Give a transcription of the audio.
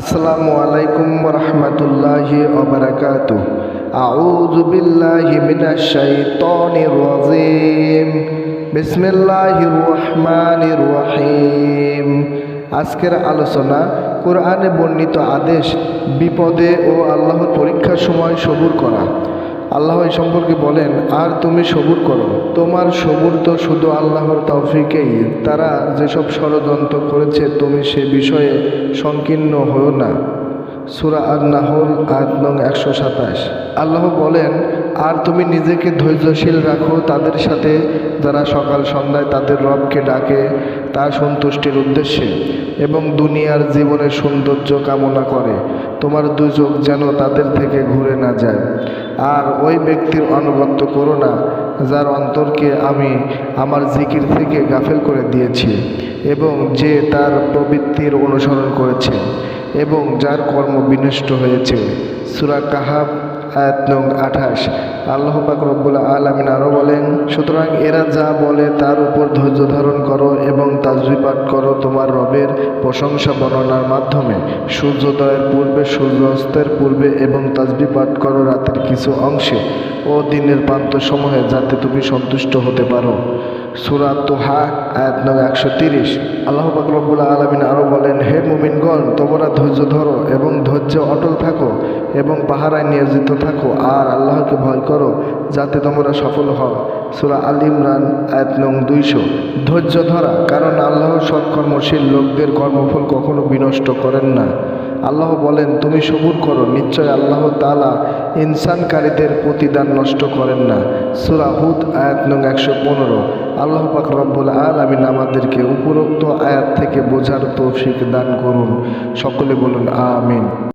আসসালামু আলাইকুম রহমতুল্লাহি ওবরাকাত আউযু বিল্লাহি মিনাশ শাইতানির রাজিম। বিসমিল্লাহির রহমানির রহিম। আজকের আলোচনা কোরআনে বর্ণিত আদেশ, বিপদে ও আল্লাহর পরীক্ষার সময় সবুর করা। আল্লাহ এই সম্পর্কে বলেন, আর তুমি সবুর করো। তোমার সবুর তো শুধু আল্লাহর তৌফিকেই। তারা যেসব ষড়যন্ত্র করেছে, তুমি সে বিষয়ে সংকীর্ণ হও না। সুরা আর নাহল আয়াত নং একশো সাতাশ। আল্লাহ বলেন, আর তুমি নিজেকে ধৈর্যশীল রাখো। তাদের সাথে যারা সকাল সন্ধ্যায় তাদের রবকে ডাকে তার সন্তুষ্টির উদ্দেশ্যে এবং দুনিয়ার জীবনের সৌন্দর্য কামনা করে। তোমার দুচোখ যেন তাদের থেকে ঘুরে না যায়। আর ওই ব্যক্তির অনুগত্য করো না, যার অন্তরকে আমি আমার জিকির থেকে গাফেল করে দিয়েছি এবং যে তার প্রবৃত্তির অনুসরণ করেছে এবং যার কর্ম বিনষ্ট হয়েছে। সুরা কাহাব আয়াত নং আঠাশ। আল্লাহ পাক রব্বুল আলমিন আরও বলেন, সুতরাং এরা যা বলে তার উপর ধৈর্য ধারণ করো এবং তাজবি পাঠ করো তোমার রবের প্রশংসা বর্ণনার মাধ্যমে। সূর্যোদয়ের পূর্বে সূর্যাস্তের পূর্বে এবং তাজবি পাঠ করো রাতের কিছু অংশে ও দিনের প্রান্ত সময়ে যাতে তুমি সন্তুষ্ট হতে পারো। সুরা তোহা, আয়াত নং একশো তিরিশ। আল্লাহ পাক রব্বুল আলমিন আরও বলেন, হে মুমিনগণ, তোমরা ধৈর্য ধরো এবং ধৈর্য অটল থাকো এবং পাহারায় নিয়োজিত থাকো, আর আল্লাহকে ভয় করো যাতে তোমরা সফল হও। সুরা আল ইমরান, আয়াত নং দুইশো। ধৈর্য ধরা, কারণ আল্লাহর সৎকর্মশীল লোকদের কর্মফল কখনো বিনষ্ট করেন না। আল্লাহ বলেন, তুমি সবুর করো, নিশ্চয় আল্লাহ তালা ইনসানকারীদের প্রতিদান নষ্ট করেন না। সুরাহুদ আয়াত নং একশো পনেরো। আল্লাহ পাক রব্বুল আমিন আমাদেরকে উপরোক্ত আয়াত থেকে বোঝার তৌফিক দান করুন। সকলে বলুন, আমিন।